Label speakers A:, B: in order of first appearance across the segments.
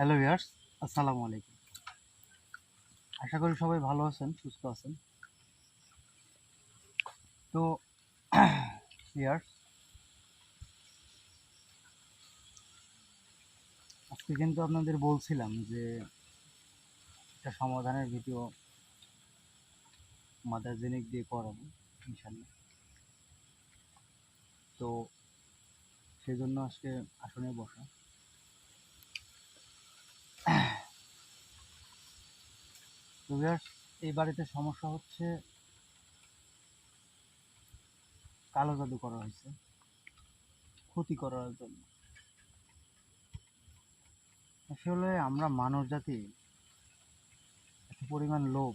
A: Hello viewers আসসালামু আলাইকুম। আশা করি সবাই ভালো আছেন, সুস্থ আছেন। তো ভিয়ার্স আজকে কিন্তু আপনাদের বলছিলাম যে, একটা সমাধানের ভিডিও মাদার জেনিক দিয়ে করাবো, ইনশাল্লাহ। তো, সেজন্য আজকে আসনে বসা তো ভিউয়ার্স, এই বাড়িতে সমস্যা হচ্ছে, কালো জাদু করা হয়েছে, ক্ষতি করার জন্য। আসলে আমরা মানব জাতি, এত পরিমাণ লোভ,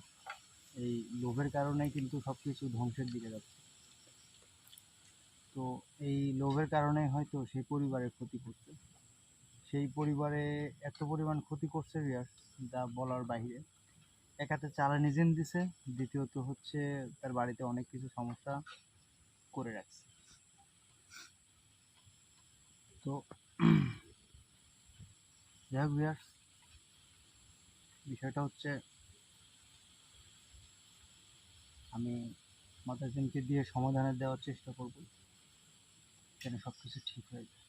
A: এই লোভের কারণেই কিন্তু সব কিছু ধ্বংসের দিকে যাচ্ছে। তো এই লোভের কারণে হয়তো সেই পরিবারের ক্ষতি করছে। সেই পরিবারে এত পরিমাণ ক্ষতি করছে রিয়াস যা বলার বাইরে। এক হাতে চালানি জেন দিছে, দ্বিতীয়ত হচ্ছে তার বাড়িতে অনেক কিছু সমস্যা করে রাখছে। তো যাই হোক বিষয়টা হচ্ছে আমি মাতাজিনকে দিয়ে সমাধানের দেওয়ার চেষ্টা করব, যেন সব কিছু ঠিক হয়ে যায়।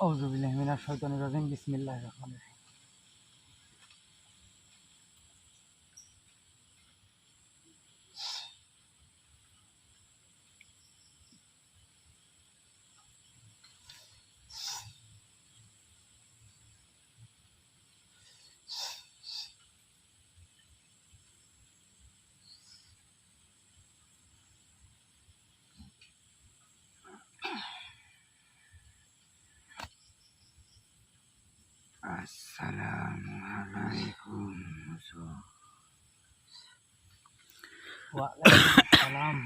A: আউযুবিল্লাহি শৈতানুর রাজিম বিসমিল্লাহির রহমানির রহিম
B: আসসালামু আলাইকুম
A: ওয়া আলাইকুম আসসালাম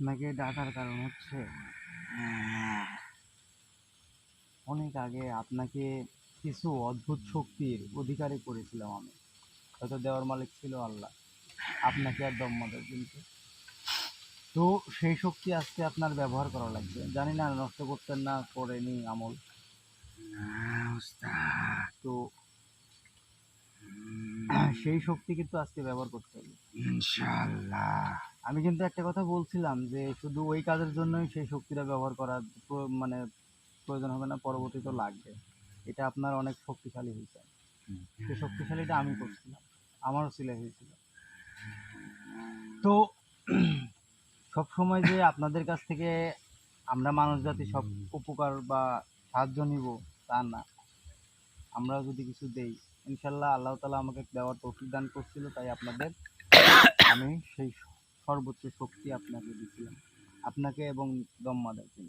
A: আপনাকে ডাকার কারণ হচ্ছে অনেক আগে আপনাকে কিছু অদ্ভুত শক্তির অধিকারী করেছিলাম আমি। হয়তো দেওয়ার মালিক ছিল আল্লাহ, আপনাকে আর দম্মাদের কিন্তু তো সেই শক্তি আজকে আপনার ব্যবহার করা লাগবে। জানি না, নষ্ট করতেন না, করেনি আমল। তো সেই শক্তি কিন্তু আজকে ব্যবহার করতে হবে।
B: ইনশাল্লাহ
A: আমি কিন্তু একটা কথা বলছিলাম যে শুধু ওই কাজের জন্যই সেই শক্তিটা ব্যবহার করা মানে প্রয়োজন হবে না পরবর্তীতে লাগবে। এটা আপনার অনেক শক্তিশালী হয়েছে। সেই শক্তিশালীটা আমি করছিলাম, আমারও সিলাই হয়েছিল। তো সব সময় যে আপনাদের কাছ থেকে আমরা মানুষ জাতি সব উপকার বা সাহায্য নিব, তা না। আমরা যদি কিছু দেই, ইনশাল্লাহ আল্লাহ তালা আমাকে দেওয়ার তৌফিক দান করছিল, তাই আপনাদের আমি সেই সর্বোচ্চ শক্তি আপনাকে দিয়েছিলাম আপনাকে এবং দম্মাদারকে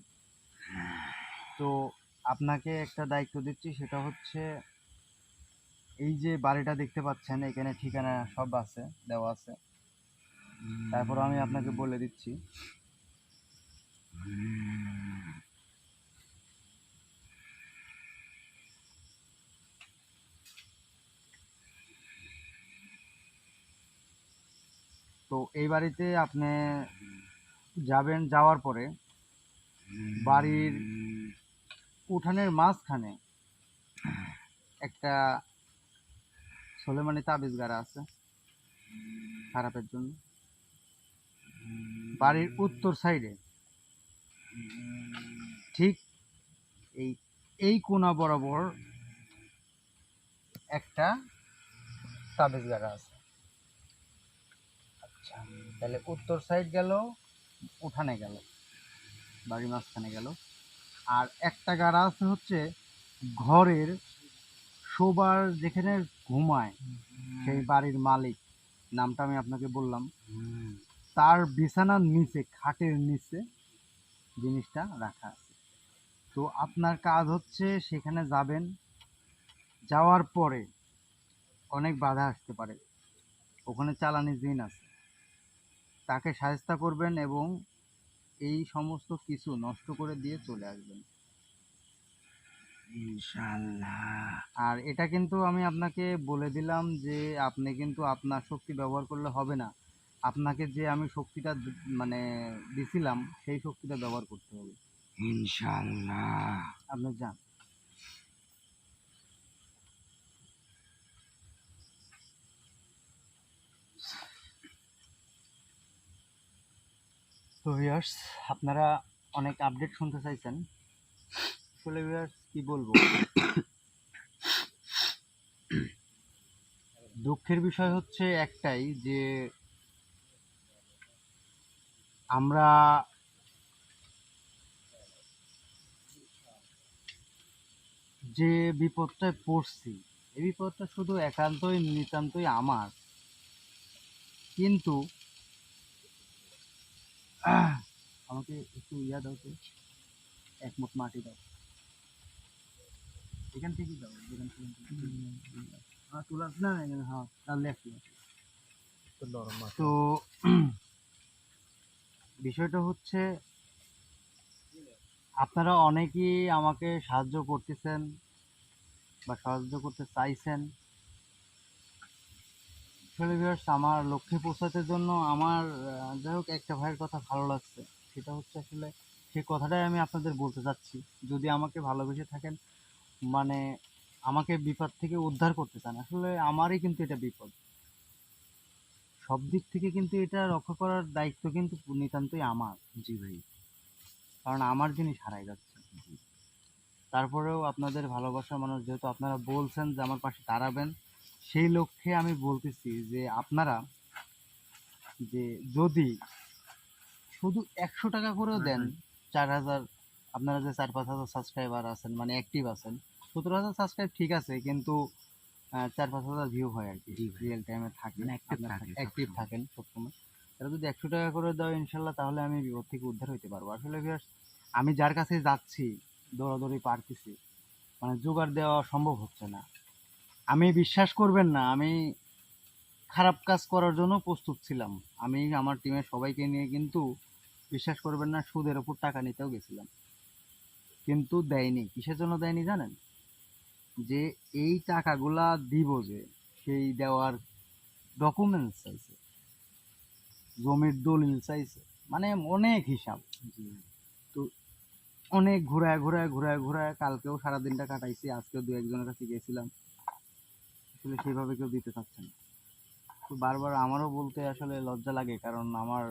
A: তো আপনাকে একটা দায়িত্ব দিচ্ছি, সেটা হচ্ছে এই যে বাড়িটা দেখতে পাচ্ছেন, এখানে ঠিকানা সব আছে, দেওয়া আছে। তারপর আমি আপনাকে বলে দিচ্ছি। তো এই বাড়িতে আপনি যাবেন, যাওয়ার পরে বাড়ির উঠানের মাঝখানে একটা সোলেমানি তাবিজ গাড়া আছে, খারাপের জন্য। বাড়ির উত্তর সাইডে ঠিক এই এই কোনা বরাবর একটা তাবিজ গাড়া আছে। তাহলে উত্তর সাইড গেল, উঠানে গেল, বাড়ির মাঝখানে গেল। আর একটা গাড়া আছে হচ্ছে ঘরের শোবার যেখানে ঘুমায়, সেই বাড়ির মালিক, নামটা আমি আপনাকে বললাম। তার বিছানার নিচে, খাটের নিচে জিনিসটা রাখা তো আপনার কাজ হচ্ছে সেখানে যাবেন, যাওয়ার পরে অনেক বাধা আসতে পারে। ওখানে চালানি জিন আছে। তাকে সাহায্য করবেন এবং এই সমস্ত কিছু নষ্ট করে দিয়ে চলে আসবেন।
B: ইনশাল্লাহ
A: আর এটা কিন্তু আমি আপনাকে বলে দিলাম যে আপনি কিন্তু আপনার শক্তি ব্যবহার করলে হবে না। আপনাকে যে আমি শক্তিটা মানে দিছিলাম সেই শক্তিটা ব্যবহার করতে হবে।
B: ইনশাল্লাহ
A: আপনি যান। তো ভিউয়ার্স আপনারা অনেক আপডেট শুনতে চাইছেন। আসলে ভিউয়ার্স কি বলব? দুঃখের বিষয় হচ্ছে একটাই যে, আমরা যে বিপদটায় পড়ছি, এই বিপদটা শুধু একান্তই নিতান্তই আমার। কিন্তু আমাকে একটু ইয়া দাও তো। এক মুঠ মাটি দাও। এখান থেকেই দাও যেখান থেকে হ্যাঁ তুলা না হ্যাঁ তার লেফট তো বিষয়টা হচ্ছে আপনারা অনেকেই আমাকে সাহায্য করতেছেন বা সাহায্য করতে চাইছেন। আসলে viewers, আমার লক্ষ্যে পৌঁছাতে জন্য আমার যাই হোক একটা ভাইয়ের কথা ভালো লাগছে। সেটা হচ্ছে আসলে সেই কথাটাই আমি আপনাদের বলতে চাচ্ছি। যদি আমাকে ভালোবেসে থাকেন মানে আমাকে বিপদ থেকে উদ্ধার করতে চান আসলে আমারই কিন্তু এটা বিপদ। সব দিক থেকে কিন্তু এটা রক্ষা করার দায়িত্ব কিন্তু নিতান্তই আমার।
B: জি ভাই।
A: কারণ আমার জিনিস হারাই যাচ্ছে। তারপরেও আপনাদের ভালোবাসার মানুষ যেহেতু আপনারা বলছেন যে আমার পাশে দাঁড়াবেন সেই লক্ষ্যে আমি বলতেছি যে আপনারা যে যদি শুধু একশো টাকা করেও দেন চার হাজার আপনারা যে চার পাঁচ হাজার সাবস্ক্রাইবার আছেন মানে অ্যাক্টিভ আছেন সতেরো হাজার সাবস্ক্রাইব ঠিক আছে কিন্তু চার পাঁচ হাজার ভিউ হয় আর কি রিয়েল টাইমে থাকেন অ্যাক্টিভ থাকেন সবসময়। তারা যদি একশো টাকা করে দাও ইনশাল্লাহ তাহলে আমি বিপদ থেকে উদ্ধার হইতে পারব। আসলে viewers, আমি যার কাছে যাচ্ছি দৌড়াদৌড়ি পারতেছি মানে জোগাড় দেওয়া সম্ভব হচ্ছে না। আমি বিশ্বাস করবেন না আমি খারাপ কাজ করার জন্য প্রস্তুত ছিলাম। আমি আমার টিমের সবাইকে নিয়ে কিন্তু বিশ্বাস করবেন না সুদের ওপর টাকা নিতেও গেছিলাম। কিন্তু দেয়নি কিসের জন্য দেয়নি জানেন? যে এই টাকাগুলা দিব যে সেই দেওয়ার ডকুমেন্টস চাইছে জমির দলিল চাইছে মানে অনেক হিসাব। তো অনেক ঘুরায় ঘুরায় ঘুরায় ঘুরায় কালকেও সারাদিনটা কাটাইছি আজকেও দু একজনের কাছে গেছিলাম। আসলে সেইভাবে কেউ দিতে চাচ্ছে না। তো বারবার আমারও বলতে আসলে লজ্জা লাগে কারণ আমার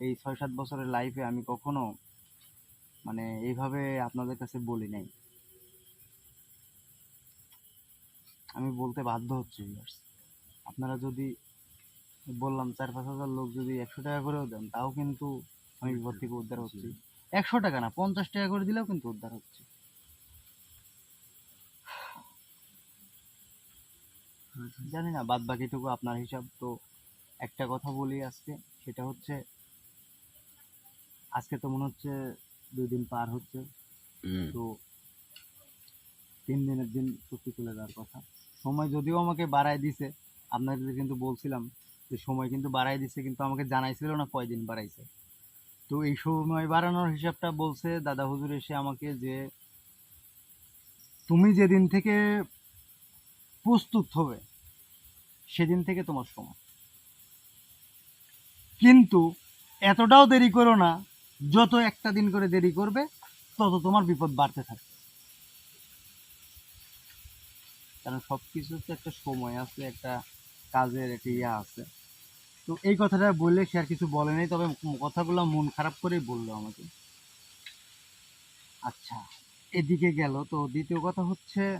A: এই ছয় সাত বছরের লাইফে আমি কখনো মানে এইভাবে আপনাদের কাছে বলি নাই। আমি বলতে বাধ্য হচ্ছি। আপনারা যদি বললাম চার পাঁচ হাজার লোক যদি একশো টাকা করেও দেন তাও কিন্তু আমি বিপদ থেকে উদ্ধার হচ্ছি। একশো টাকা না পঞ্চাশ টাকা করে দিলেও কিন্তু উদ্ধার হচ্ছে। জানি না বাদ বাকিটুকু আপনার হিসাব। তো একটা কথা বলি আজকে সেটা হচ্ছে আজকে তো মনে হচ্ছে দুই দিন পার হচ্ছে। তো তিন দিনের দিন চুক্তি তুলে দেওয়ার কথা। সময় যদিও আমাকে বাড়ায় দিছে আপনাদের কিন্তু বলছিলাম যে সময় কিন্তু বাড়ায় দিছে কিন্তু আমাকে জানাইছিল না কয়দিন বাড়াইছে। তো এই সময় বাড়ানোর হিসাবটা বলছে দাদা হুজুর এসে আমাকে যে তুমি যেদিন থেকে প্রস্তুত হবে সেদিন থেকে তোমার সময়। কিন্তু এতটাও দেরি করো না, যত একটা দিন করে দেরি করবে, তত তোমার বিপদ বাড়তে থাকবে। কারণ সব কিছুর তো একটা সময় আছে, একটা কাজের একটা ইয়া আছে। তো এই কথাটা বললে সে আর কিছু বলে নাই, তবে কথাগুলো মন খারাপ করেই বলল আমাকে। আচ্ছা এদিকে গেল। তো দ্বিতীয় কথা হচ্ছে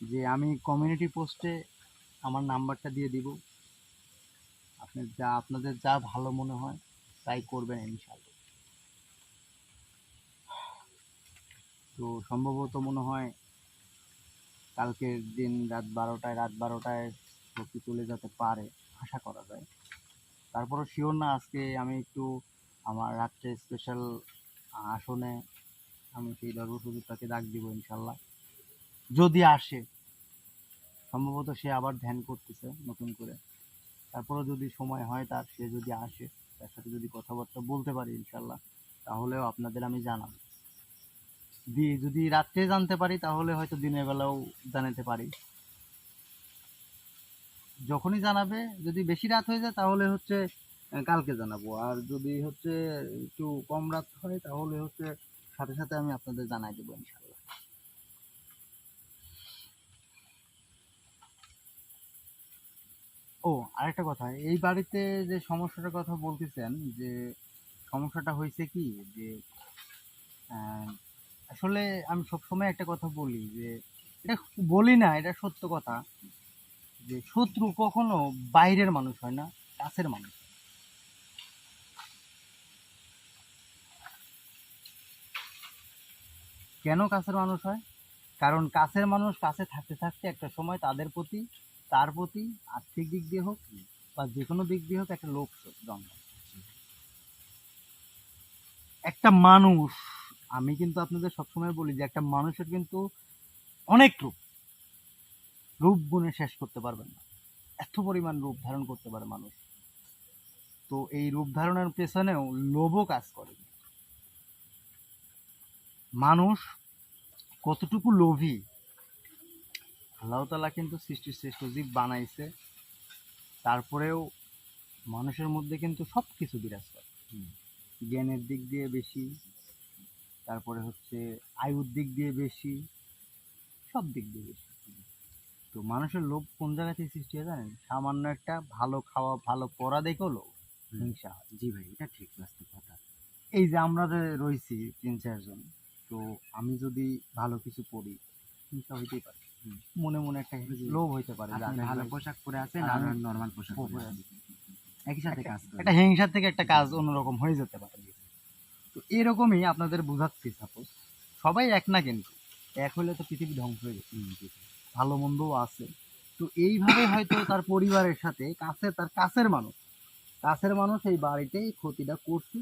A: যে আমি কমিউনিটি পোস্টে আমার নাম্বারটা দিয়ে দিব। আপনি যা, আপনাদের যা ভালো মনে হয়, তাই করবেন ইনশাল্লাহ তো সম্ভবত মনে হয় কালকের দিন রাত বারোটায় রাত বারোটায় ভর্তি চলে যেতে পারে, আশা করা যায়। তারপরও শিওর না, আজকে আমি একটু আমার রাত্রে স্পেশাল আসনে আমি সেই হুজুরটাকে ডাক দিব ইনশাল্লাহ যদি আসে, সম্ভবত সে আবার ধ্যান করতেছে নতুন করে। তারপরে যদি সময় হয় তার, সে যদি আসে, তার সাথে যদি কথাবার্তা বলতে পারি ইনশাল্লাহ তাহলেও আপনাদের আমি জানাব। দি, যদি রাত্রে জানতে পারি, তাহলে হয়তো দিনের বেলাও জানাতে পারি। যখনই জানাবে, যদি বেশি রাত হয়ে যায়, তাহলে হচ্ছে কালকে জানাব। আর যদি হচ্ছে একটু কম রাত হয়, তাহলে হচ্ছে সাথে সাথে আমি আপনাদের জানাই দেবো ইনশাল্লাহ ও, আরেকটা কথা। এই বাড়িতে যে সমস্যাটার কথা বলতেছেন, যে সমস্যাটা হয়েছে কি? যে আসলে আমি সবসময় একটা কথা বলি, যে এটা বলি না, এটা সত্য কথা। যে শত্রু কখনো বাইরের মানুষ হয় না, কাছের মানুষ। কেন কাছের মানুষ হয়? কারণ কাছের মানুষ কাছে থাকতে থাকতে একটা সময় তাদের প্রতি তার প্রতি আর্থিক দিক দিয়ে হোক বা যে কোনো দিক দিয়ে হোক একটা লোক জন্ম একটা মানুষ, আমি কিন্তু আপনাদের সবসময় বলি যে একটা মানুষের কিন্তু অনেক রূপ রূপ গুণে শেষ করতে পারবেন না। এত পরিমাণ রূপ ধারণ করতে পারে মানুষ। তো এই রূপ ধারণের পেছনেও লোভও কাজ করে। মানুষ কতটুকু লোভী আল্লাহ তালা কিন্তু সৃষ্টির শ্রেষ্ঠ জীব বানাইছে। তারপরেও মানুষের মধ্যে কিন্তু সব কিছু বিরাজ করে। জ্ঞানের দিক দিয়ে বেশি তারপরে হচ্ছে আয়ুর দিক দিয়ে বেশি সব দিক দিয়ে বেশি। তো মানুষের লোভ কোন জায়গা থেকে সৃষ্টি হয় জানেন? সামান্য একটা ভালো খাওয়া ভালো পড়া দেখেও লোভ হিংসা। হয়
B: জি ভাই এটা ঠিক বাস্তব কথা।
A: এই যে আমরা যে রয়েছি তিন চারজন তো আমি যদি ভালো কিছু পড়ি হিংসা হইতেই পারে। মনে মনে একটা লোভ হইতে পারে যে আমি
B: ভালো পোশাক পরে আছেন
A: আর
B: নরমাল পোশাক পরে আছেন একই সাথে কাজ করে।
A: একটা হিংসার থেকে একটা কাজ অন্যরকম হয়ে যেতে পারে। তো এরকমই আপনাদের বোঝাচ্ছি সাপোজ সবাই এক না কিন্তু এক হলে তো পৃথিবী ধ্বংস হয়ে
B: জি।
A: ভালো মন্দও আছে। তো এইভাবে হয়তো তার পরিবারের সাথে কাছে তার কাছের মানুষ কাছের মানুষ এই বাড়িতেই ক্ষতিটা করছে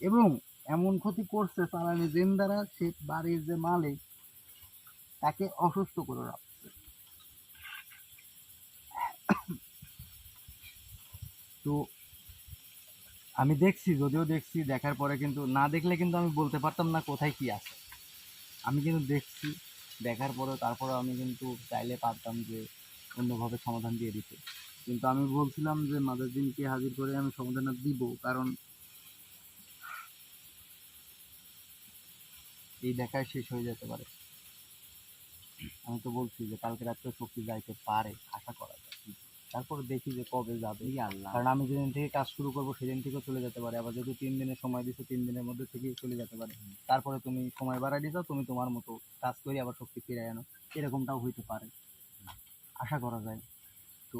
A: এবং এমন ক্ষতি করছে তারা জেন দ্বারা সে বাড়ির যে মালিক তাকে অসুস্থ করে রাখছে তো আমি দেখছি, যদিও দেখছি, দেখার পরে কিন্তু, না দেখলে কিন্তু আমি বলতে পারতাম না কোথায় কি আছে। আমি কিন্তু দেখছি, দেখার পরে, তারপরে আমি কিন্তু চাইলে পারতাম যে অন্যভাবে সমাধান দিয়ে দিতে। কিন্তু আমি বলছিলাম যে মাদারদিনকে হাজির করে আমি সমাধানটা দিব। কারণ এই দেখায় শেষ হয়ে যেতে পারে। আমি তো বলছি যে কালকে রাত্রে শক্তি যাইতে পারে আশা করা যায়। তারপর দেখি যে কবে যাবে।
B: আল্লাহ।
A: কারণ আমি যেদিন থেকে কাজ শুরু করব সেদিন থেকেও চলে যেতে পারে। আবার যদি তিন দিনের সময় দিছো তিন দিনের মধ্যে থেকেই চলে যেতে পারে। তারপরে তুমি সময় বাড়াই দিছো তুমি তোমার মতো কাজ করে আবার শক্তি ফিরে আনো এরকমটাও হইতে পারে। আশা করা যায়। তো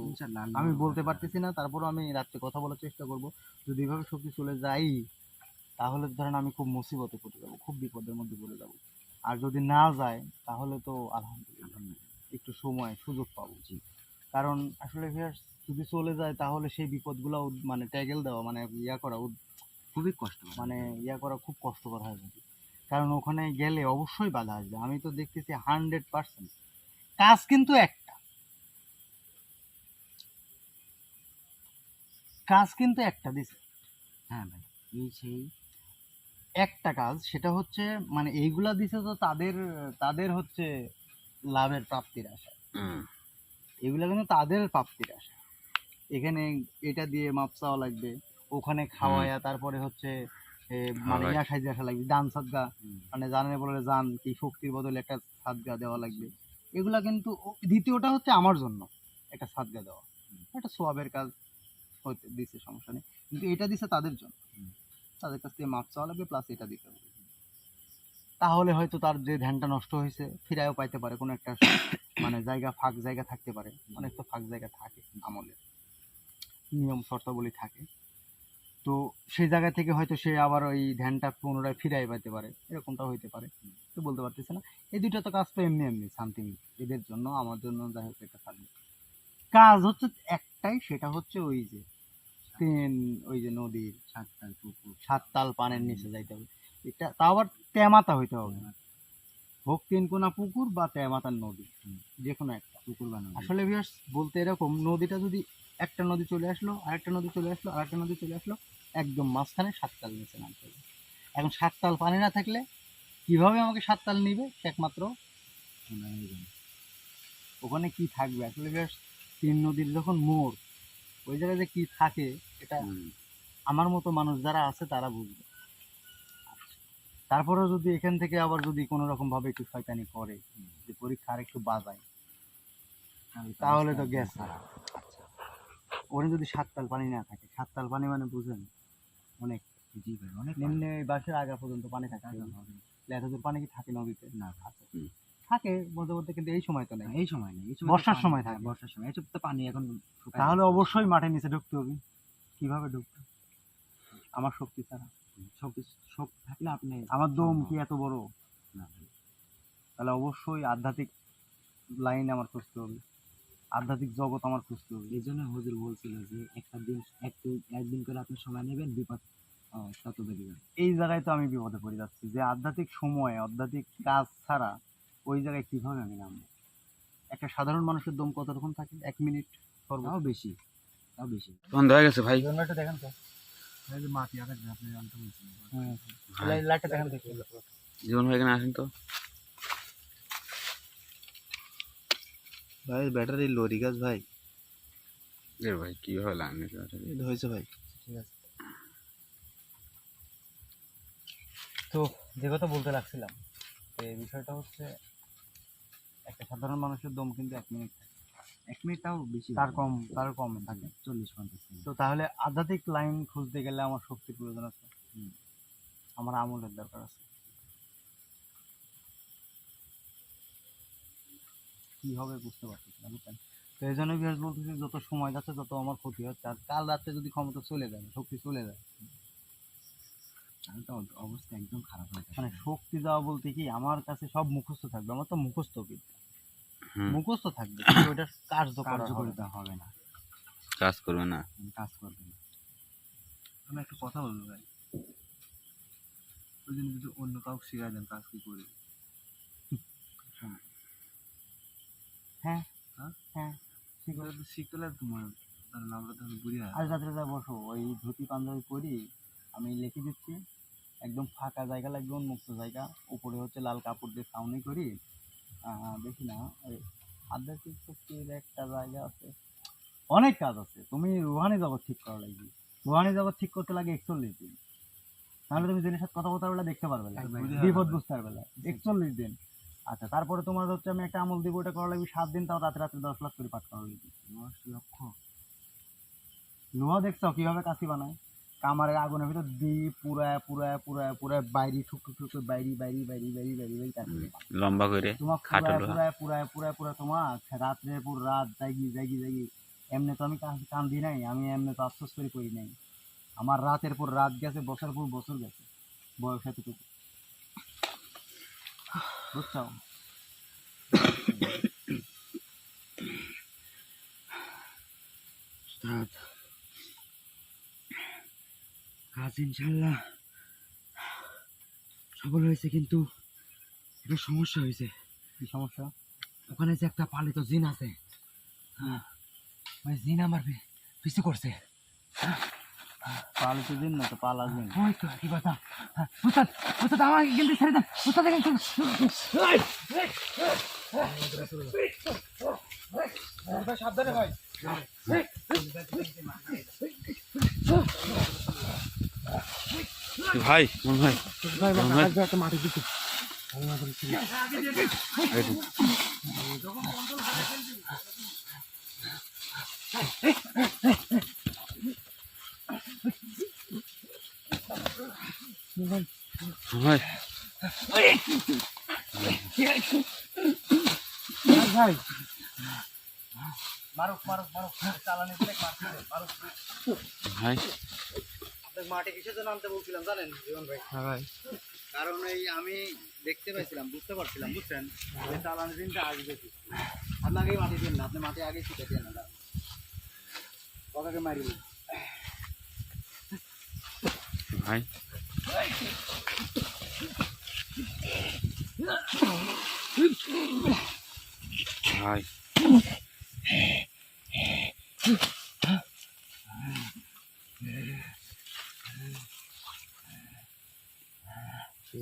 A: আমি বলতে পারতেছি না তারপরও আমি রাত্রে কথা বলার চেষ্টা করব। যদি এভাবে শক্তি চলে যাই তাহলে ধরেন আমি খুব মুসিবতে পড়ে যাব খুব বিপদের মধ্যে পড়ে যাব। আর যদি না যায় তাহলে তো আলহামদুলিল্লাহ। একটু সময় সুযোগ পাবো। কারণ আসলে যদি চলে যায় তাহলে সেই বিপদগুলো মানে ট্যাগেল দেওয়া মানে ইয়া করা
B: খুবই কষ্ট
A: মানে ইয়া করা খুব কষ্টকর হয়ে যাবে। কারণ ওখানে গেলে অবশ্যই বাধা আসবে। আমি তো দেখতেছি হান্ড্রেড পার্সেন্ট কাজ কিন্তু একটা। কাজ কিন্তু একটা দিছে
B: হ্যাঁ ভাই এই সেই
A: একটা কাজ সেটা হচ্ছে মানে এইগুলা দিছে তো তাদের তাদের হচ্ছে লাভের প্রাপ্তির আশা। এগুলা কিন্তু তাদের প্রাপ্তির আশা। এখানে এটা দিয়ে মাপ চাওয়া লাগবে ওখানে খাওয়ায়া তারপরে হচ্ছে মানে ইয়া খাইতে আসা লাগবে দান সাদগা মানে জানে বলে জান কি শক্তির বদলে একটা সাদগা দেওয়া লাগবে। এগুলা কিন্তু দ্বিতীয়টা হচ্ছে আমার জন্য একটা সাদগা দেওয়া। একটা সোয়াবের কাজ হইতে দিছে সমস্যা নেই। কিন্তু এটা দিছে তাদের জন্য। তাদের কাছ থেকে মাপ চাওয়া লাগবে প্লাস এটা দিতে হবে। তাহলে হয়তো তার যে ধ্যানটা নষ্ট হয়েছে, ফিরায়ও পাইতে পারে, কোনো একটা মানে জায়গা, ফাঁক জায়গা থাকতে পারে, অনেক তো ফাঁক জায়গা থাকে আমলে। নিয়ম, শর্তাবলী থাকে। তো সেই জায়গা থেকে হয়তো সে আবার ওই ধ্যানটা পুনরায় ফিরাই পাইতে পারে, এরকমটা হইতে পারে। তো বলতে পারতেছে না। এই দুইটা তো কাজ তো এমনি এমনি শান্তি এদের জন্য, আমার জন্য, যাই হোক, একটা শান্তি কাজ হচ্ছে একটাই, সেটা হচ্ছে ওই যে তিন ওই যে নদীর
B: সাতটাল পুকুর,
A: সাত তাল পানের নিচে যাইতে হবে। এটা, তাও আবার তেমাতা হইতে হবে হোক তিন কোনা পুকুর বা তেমাতার নদী যে কোনো একটা
B: পুকুর বানানো
A: আসলে ভিউয়ার্স বলতে এরকম, নদীটা যদি একটা নদী চলে আসলো, আরেকটা নদী চলে আসলো, আরেকটা নদী চলে আসলো, একদম মাঝখানে সাততাল নিচে নামতে হবে। এখন সাততাল পানি না থাকলে কীভাবে আমাকে সাততাল নিবে? সে একমাত্র ওখানে কি থাকবে? আসলে ভিউয়ার্স তিন নদীর যখন মোড়, ওই জায়গায় যে কি থাকে এটা আমার মতো মানুষ যারা আছে তারা বুঝবে। তারপরেও যদি এখান থেকে আবার যদি কোনো রকম ভাবে একটু শয়তানি করে যে পরীক্ষা আর একটু বাজায় তাহলে তো গেছে ওখানে যদি সাত তাল পানি না থাকে সাত তাল পানি মানে বুঝেন অনেক
B: জি ভাই অনেক
A: নিম্নে বাসের আগা পর্যন্ত পানি থাকে এতদূর পানি কি থাকে নদীতে?
B: না
C: হুম।
A: থাকে বলতে বলতে কিন্তু এই সময় তো নেই।
B: এই সময় নেই
A: বর্ষার সময় থাকে।
B: বর্ষার সময়। এসব তো পানি এখন
A: তাহলে অবশ্যই মাঠের নিচে ঢুকতে হবে। কীভাবে ঢুকতে আমার শক্তি ছাড়া।
B: সব সব থাকলে আপনি
A: আমার দম কি এত বড়?
B: না
A: তাহলে অবশ্যই আধ্যাত্মিক লাইন আমার খুঁজতে হবে। আধ্যাত্মিক জগৎ আমার খুঁজতে হবে।
B: এই জন্য হুজুর বলছিল যে একটা দিন একদিন করে আপনি সময় নেবেন বিপদ তত বেড়ে যাবে
A: এই জায়গায় তো আমি বিপদে পড়ে যাচ্ছি যে আধ্যাত্মিক সময় আধ্যাত্মিক কাজ ছাড়া ওই জায়গায় কীভাবে আমি নামবো? একটা সাধারণ মানুষের দম কতক্ষণ থাকে? এক মিনিট
B: তাও বেশি।
C: বন্ধ হয়ে গেছে ভাই।
A: দেখেন তো।
C: জীবন ভাই এখানে আসেন তো।
D: ভাই ব্যাটারি লরি গাছ ভাই।
C: এ ভাই কি হলো? আমি
D: হয়েছে ভাই।
A: ঠিক আছে। তো যে কথা বলতে লাগছিলাম যে বিষয়টা হচ্ছে একটা সাধারণ মানুষের দম কিন্তু এক মিনিট।
B: এক মিনিট তাও বেশি
A: তার কম তার কম থাকে।
B: চল্লিশ পঞ্চাশ
A: তো তাহলে আধ্যাত্মিক লাইন খুঁজতে গেলে আমার শক্তির প্রয়োজন আছে? আমার আমলের দরকার আছে। কি হবে বুঝতে না বুঝছেন? তো এই জন্য বিহার বলতেছি যত সময় যাচ্ছে তত আমার ক্ষতি হচ্ছে। আর কাল রাত্রে যদি ক্ষমতা চলে যায় শক্তি চলে যায়।
B: তাহলে তো অবস্থা একদম খারাপ হয়ে
A: মানে শক্তি দেওয়া বলতে কি আমার কাছে সব মুখস্থ থাকবে। আমার তো মুখস্থ বিদ্যা। মুখস্থ থাকবে কিন্তু ওটা কার্য করা হবে
B: কার্যকরিতা। হবে না।
C: কাজ করবে না।
B: মানে কাজ করবে না।
D: আমি একটা কথা বলব ভাই। ওই দিন যদি অন্য কাউকে শেখায় দেন কাজ কি করবে
A: হ্যাঁ। হ্যাঁ? ঠিক আছে
D: শিখতে লাগে তোমার কারণ আমরা তো বুড়ি
A: আজ রাত্রে যা বসো। ওই ধুতি পাঞ্জাবি পরি আমি লিখে দিচ্ছি। একদম ফাঁকা জায়গা লাগবে উন্মুক্ত জায়গা। উপরে হচ্ছে লাল কাপড় দিয়ে ছাউনি করি। দেখি না আধ্যাত্মিক শক্তির একটা জায়গা আছে। অনেক কাজ আছে। তুমি রুহানি জগৎ ঠিক করা লাগবে। রুহানি জগৎ ঠিক করতে লাগে একচল্লিশ দিন। তাহলে তুমি জিনিসের কথা বলতে পারলে দেখতে পারবে না। বিপদ বুঝতে পারবে না। একচল্লিশ দিন। আচ্ছা তারপরে তোমার হচ্ছে আমি একটা আমল দিব ওটা করা লাগবে সাত দিন তাও রাতে রাতে দশ লাখ করে পাঠ করা লাগবে।
B: দশ লক্ষ।
A: লোহা দেখছ কীভাবে কাশি বানায়? কামারের আগুনের ভিতর দিয়ে পুরায় পুরায় পুরায় পুরায় বাইরে ঠুক ঠুক ঠুক বাইরে বাইরে বাইরে বাইরে বাইরে বাইরে
C: লম্বা করে
A: তোমার পুরায় পুরায় পুরায় পুরায় তোমার রাত্রে পুরো রাত জাগি জাগি জাগি। এমনি তো আমি কান দিই নাই আমি এমনি তো আফসোস করে করি নাই। আমার রাতের পর রাত গেছে বছর পর বছর গেছে বয়স এতটুকু। বুঝছ?
B: Start. কাজ ইনশাল্লাহ সফল হয়েছে কিন্তু একটা সমস্যা হয়েছে।
A: কি সমস্যা?
B: ওখানে যে একটা পালিত জিন আছে। হ্যাঁ ওই জিন আমার পিছু করছে।
A: পালিত দিন না তো পালা দিন
B: ওই তো কি কথা হ্যাঁ, উস্তাদ উস্তাদ আমাকে কিন্তু ছেড়ে দেন। উস্তাদ সাবধানে ভাই।
C: ভাই মন ভাই।
B: মাটি দিতে
C: ভাই।
B: ভাই
A: মারুক মারুক মারুক চালানি মারুক
C: ভাই।
A: মাটি কিসের জন্য আনতে বলছিলাম জানেন জীবন ভাই?
D: হ্যাঁ ভাই।
A: কারণ এই আমি দেখতে পাইছিলাম বুঝতে পারছিলাম বুঝছেন? যে চালানি দিনটা আসবে কি আপনাকে মাটি দিন না আপনি মাটি আগে শিখে দিয়ে না কাকাকে মারি
C: ভাই। ভাই।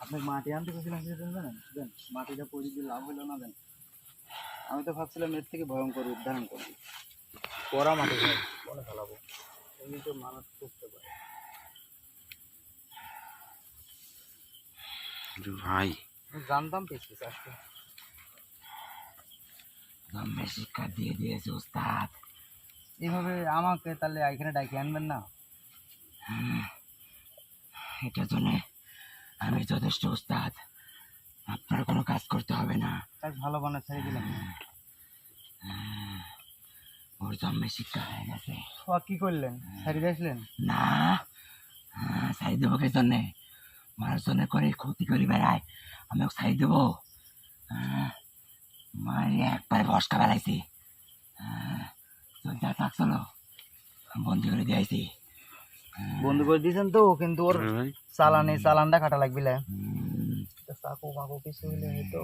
A: আপনি মাটি আনতে গেছিলাম কি জানেন? দেন মাটিটা পরি দিয়ে লাভ হলো না দেন? আমি তো ভাবছিলাম এর থেকে ভয়ঙ্কর উদ্ধারণ করব। পরা মাটি ভাই ফেলাবো। এমনি তো মানুষ করতে পারে।
C: ভাই।
A: জানতাম পেয়েছিস আজকে
B: দমে শিক্ষা দিয়ে দিয়েছে উস্তাদ।
A: এইভাবে আমাকে তাহলে এখানে ডাকি আনবেন না?
B: এটার জন্য আমি যথেষ্ট উস্তাদ। আপনার কোনো কাজ করতে হবে না।
A: কাজ ভালো বানা ছেড়ে দিলাম
B: ওর জন্মে শিক্ষা হয়ে গেছে।
A: কি করলেন? ছেড়ে দিয়ে আসলেন?
B: না সাই দেবো কে জন্যে? মানুষ জন্য করে ক্ষতি করে বেড়ায় আমি ওকে সাই দেবো। মারি একবারে বসকা বেড়াইছি যা থাকছিল বন্দি করে দিয়েছি
A: বন্ধু করে দিয়েছেন তো কিন্তু ওর
C: ভাই।
A: চালানে চালানটা কাটা লাগবে লে। চাকু মাকু কিছু হইলে হয়তো।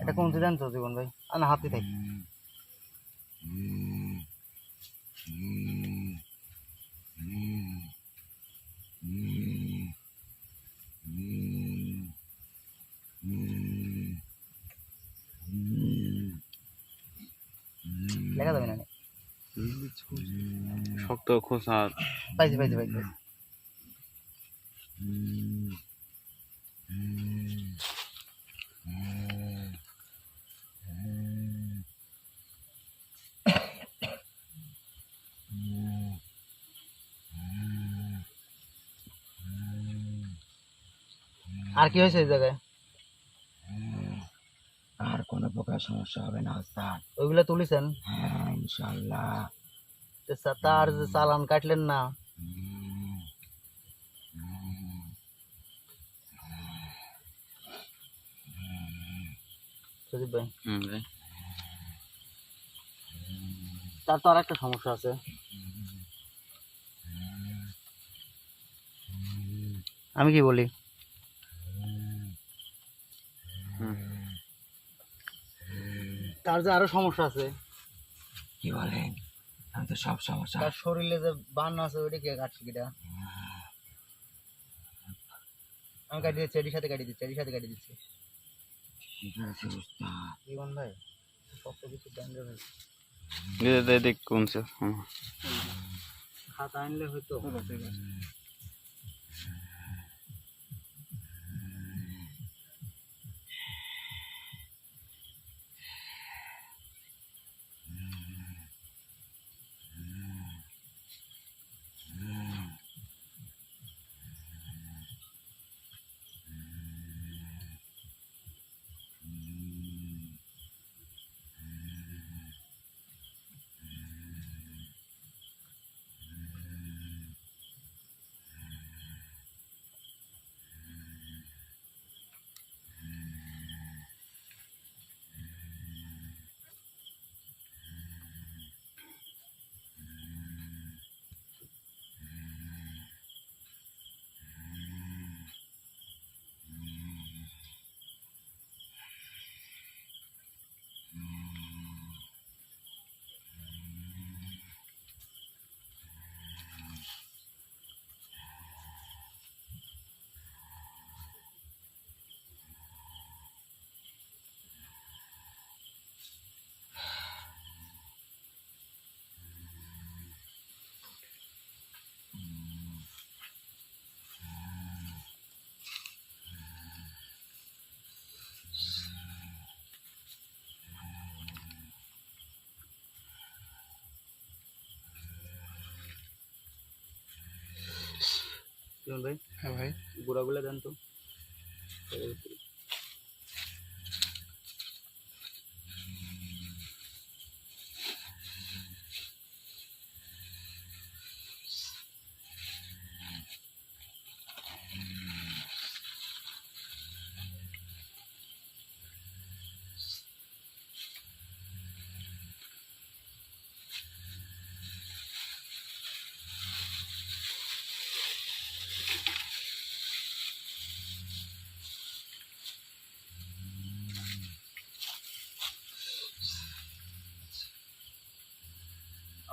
A: এটা কোন জানতো জীবন ভাই? আর না হাতে থাকি। লেখা যাবে না
C: শক্ত খোসা।
A: পাইছি পাইছি পাইছি। আর কি হয়েছে এই জায়গায়?
B: কোনো প্রকার সমস্যা হবে না ওস্তাদ।
A: ওইগুলো তুলিছেন?
B: হ্যাঁ ইনশাল্লাহ
A: তার যে চালান কাটলেন না? ভাই। তার তো আর একটা সমস্যা আছে। আমি কি বলি? তার যে আরও সমস্যা আছে।
B: কি বলেন? আমি তো সব সমস্যা।
A: তার শরীরে যে বান আছে ওইটা কে কাটছে কিটা? আমি কাটিয়ে দিচ্ছি এটির সাথে কাটিয়ে দিচ্ছি এটির সাথে কাটিয়ে দিচ্ছি।
B: ঠিক আছে ওস্তাদ
A: জীবন ভাই সব কিছু ডেঞ্জার হয়েছে।
C: দে দেখ।
A: হাত আনলে হয়তো ভাই
D: হ্যাঁ ভাই।
A: গুঁড়াগুলো দেন তো।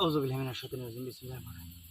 A: আউযু বিল্লাহি মিনাশ শাইতানির রাজিম বিসমিল্লাহির রহমানির রহিম।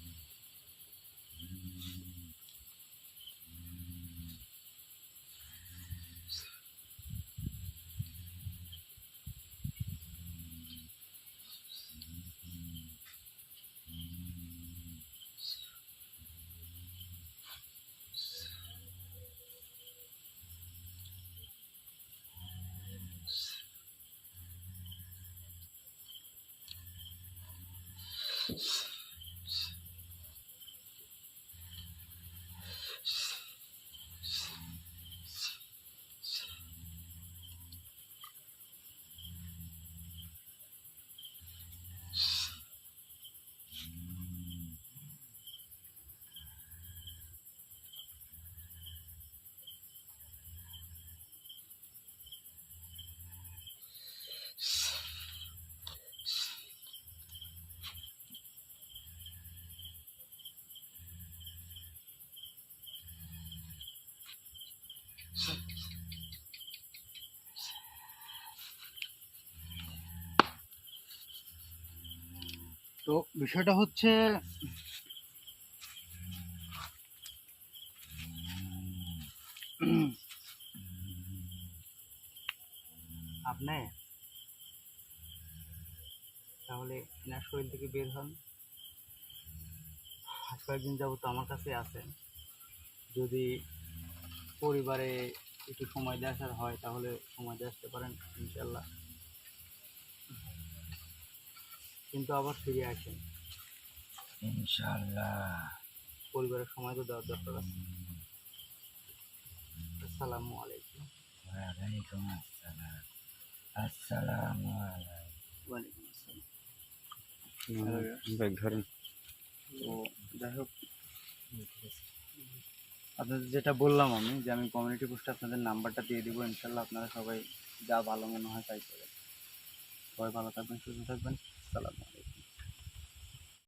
A: তো বিষয়টা হচ্ছে আপনি তাহলে এনার শরীর থেকে বের হন। আজ কয়েকদিন যাবত আমার কাছে আছেন। যদি পরিবারে একটু সময় আসার হয়, তাহলে সময় দিয়ে আসতে পারেন ইনশাল্লাহ কিন্তু আবার ফিরে আসেন।
B: ইনশাল্লাহ
A: পরিবারের সময় তো দেওয়ার দরকার আছে। আসসালামু আলাইকুম।
B: ওয়ালাইকুম আসসালাম। আসসালামু আলাইকুম।
A: ওয়ালাইকুম আসসালাম।
C: ব্যাগ ধরেন।
A: তো যাই হোক। আপনাদের যেটা বললাম আমি যে আমি কমিউনিটি পোস্টে আপনাদের নাম্বারটা দিয়ে দিব ইনশাল্লাহ আপনারা সবাই যা ভালো মনে হয় তাই করে সবাই ভালো থাকবেন সুস্থ থাকবেন। Assalamualaikum.